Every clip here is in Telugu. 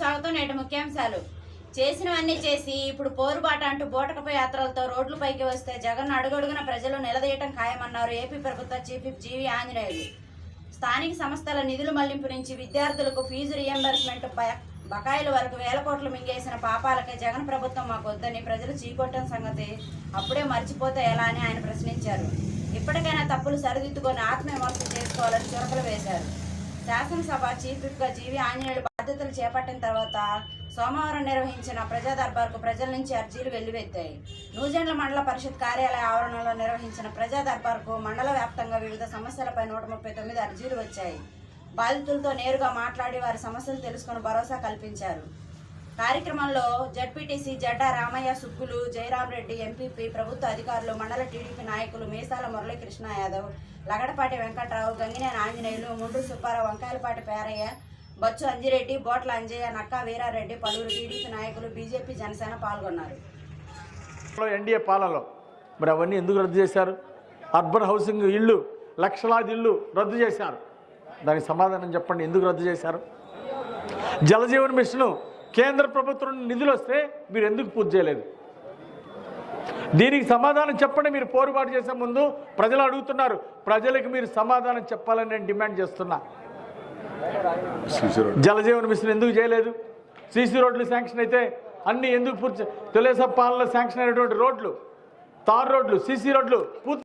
సాగుతూ నేటి ముఖ్యాంశాలు. చేసినవన్నీ చేసి ఇప్పుడు పోరుబాట అంటూ బోటకపై యాత్రలతో రోడ్లపైకి వస్తే జగన్ అడుగడుగున ప్రజలు నిలదీయటం ఖాయమన్నారు ఏపీ ప్రభుత్వ చీఫ్ జీవి ఆంజనేయులు. స్థానిక సంస్థల నిధుల మళ్ళింపు నుంచి విద్యార్థులకు ఫీజు రియంబర్స్మెంట్ బ- బకాయిల వరకు వేల కోట్లు మింగేసిన పాపాలకే జగన్ ప్రభుత్వం మాకు వద్దని ప్రజలు చీకొట్టం సంగతి అప్పుడే మర్చిపోతే ఎలా అని ఆయన ప్రశ్నించారు. ఇప్పటికైనా తప్పులు సరిదిద్దుకొని ఆత్మవిమర్శ చేసుకోవాలని చురకలు వేశారు. శాసనసభ చీఫ్ విప్గా జీవి ఆంజనేయులు బాధ్యతలు చేపట్టిన తర్వాత సోమవారం నిర్వహించిన ప్రజా దర్బార్కు ప్రజల నుంచి అర్జీలు వెల్లువెత్తాయి. నూజెండ్ల మండల పరిషత్ కార్యాలయ ఆవరణలో నిర్వహించిన ప్రజా దర్బార్కు మండల వ్యాప్తంగా వివిధ సమస్యలపై నూట ముప్పై తొమ్మిది అర్జీలు వచ్చాయి. బాధితులతో నేరుగా మాట్లాడి వారి సమస్యలు తెలుసుకుని భరోసా కల్పించారు. కార్యక్రమంలో జడ్పీటీసీ జడ్డా రామయ్య సుబ్బులు జయరాం రెడ్డి ఎంపీపీ ప్రభుత్వ అధికారులు మండల టీడీపీ నాయకులు మీసాల మురళీకృష్ణ యాదవ్ లగడపాటి వెంకట్రావు గంగినేని ఆంజనేయులు ముండ్రు సుబ్బారావు వంకాయలపాటి పేరయ్య బచ్చు అంజిరెడ్డి బోట్ల అంజయ్య నక్కా వీరారెడ్డి పలువురు టీడీపీ నాయకులు బీజేపీ జనసేన పాల్గొన్నారు. ఎన్డీఏ పాలనలో. మరి అవన్నీ ఎందుకు రద్దు చేశారు? అర్బన్ హౌసింగ్ ఇళ్ళు లక్షలాది ఇళ్ళు రద్దు చేశారు. దానికి సమాధానం చెప్పండి ఎందుకు రద్దు చేశారు? జలజీవన్ మిషన్ కేంద్ర ప్రభుత్వం నిధులు వస్తే మీరు ఎందుకు పూర్తి చేయలేదు? దీనికి సమాధానం చెప్పండి మీరు పోరుబాటు చేసే ముందు ప్రజలు అడుగుతున్నారు. ప్రజలకు మీరు సమాధానం చెప్పాలని నేను డిమాండ్ చేస్తున్నా. జలజీవన్ మిషన్ ఎందుకు చేయలేదు? సీసీ రోడ్లు శాంక్షన్ అయితే అన్ని ఎందుకు పూర్తి తెలుగుదేశం పాలనలో శాంక్షన్ అయినటువంటి రోడ్లు తార్ రోడ్లు సీసీ రోడ్లు పూర్తి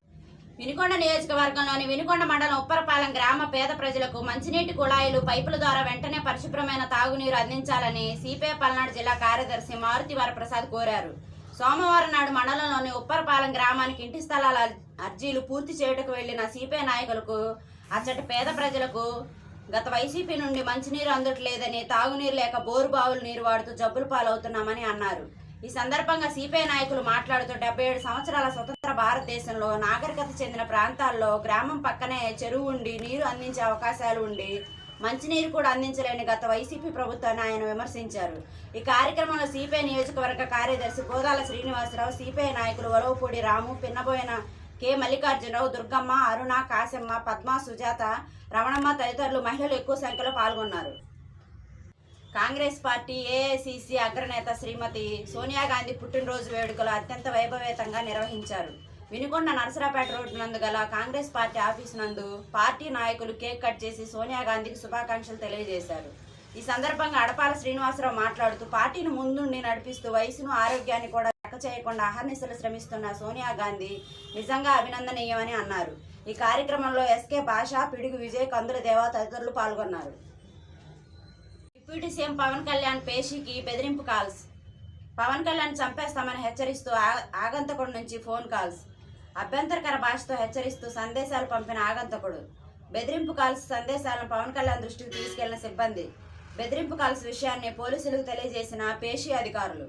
వినుకొండ నియోజకవర్గంలోని వినుకొండ మండలం ఉప్పరపాలెం గ్రామ పేద ప్రజలకు మంచినీటి కుళాయిలు పైపుల ద్వారా వెంటనే పరిశుభ్రమైన తాగునీరు అందించాలని సిపిఐ పల్నాడు జిల్లా కార్యదర్శి మారుతి వరప్రసాద్ కోరారు. సోమవారం నాడు మండలంలోని ఉప్పరపాలెం గ్రామానికి ఇంటి స్థలాల అర్జీలు పూర్తి చేయుటకు వెళ్ళిన సిపిఐ నాయకులకు అచ్చటి పేద ప్రజలకు గత వైసీపీ నుండి మంచినీరు అందట్లేదని తాగునీరు లేక బోరు బావులు నీరు వాడుతూ జబ్బులు పాలవుతున్నామని అన్నారు. ఈ సందర్భంగా సిపిఐ నాయకులు మాట్లాడుతూ డెబ్బై ఏడు సంవత్సరాల స్వతంత్ర భారతదేశంలో నాగరికత చెందిన ప్రాంతాల్లో గ్రామం పక్కనే చెరువు ఉండి నీరు అందించే అవకాశాలు ఉండి మంచినీరు కూడా అందించలేని గత వైసీపీ ప్రభుత్వాన్ని ఆయన విమర్శించారు. ఈ కార్యక్రమంలో సిపిఐ నియోజకవర్గ కార్యదర్శి గోదాల శ్రీనివాసరావు సిపిఐ నాయకులు వరవపూడి రాము పిన్నబోయిన కె. మల్లికార్జునరావు దుర్గమ్మ అరుణ కాశమ్మ పద్మ సుజాత రమణమ్మ తదితరులు మహిళలు ఎక్కువ సంఖ్యలో పాల్గొన్నారు. కాంగ్రెస్ పార్టీ ఏఐసిసి అగ్రనేత శ్రీమతి సోనియా గాంధీ పుట్టినరోజు వేడుకలు అత్యంత వైభవేతంగా నిర్వహించారు. వినుకొండ నరసరాపేట రోడ్డు నందు గల కాంగ్రెస్ పార్టీ ఆఫీసు నందు పార్టీ నాయకులు కేక్ కట్ చేసి సోనియా గాంధీకి శుభాకాంక్షలు తెలియజేశారు. ఈ సందర్భంగా అడపాల శ్రీనివాసరావు మాట్లాడుతూ పార్టీని ముందుండి నడిపిస్తూ వయసును ఆరోగ్యాన్ని కూడా లెక్క చేయకుండా అహర్నిశలు శ్రమిస్తున్న సోనియా గాంధీ నిజంగా అభినందనీయమని అన్నారు. ఈ కార్యక్రమంలో ఎస్కే భాష పిడుగు విజయ్ కందుల దేవ తదితరులు పాల్గొన్నారు. డిప్యూటీ సీఎం పవన్ కళ్యాణ్ పేషీకి బెదిరింపు కాల్స్. పవన్ కళ్యాణ్ చంపేస్తామని హెచ్చరిస్తూ ఆగంతకుడు నుంచి ఫోన్ కాల్స్. అభ్యంతరకర భాషతో హెచ్చరిస్తూ సందేశాలు పంపిన ఆగంతకుడు. బెదిరింపు కాల్స్ సందేశాలను పవన్ కళ్యాణ్ దృష్టికి తీసుకెళ్ళిన సిబ్బంది. బెదిరింపు కాల్స్ విషయాన్ని పోలీసులకు తెలియజేసిన పేషీ అధికారులు.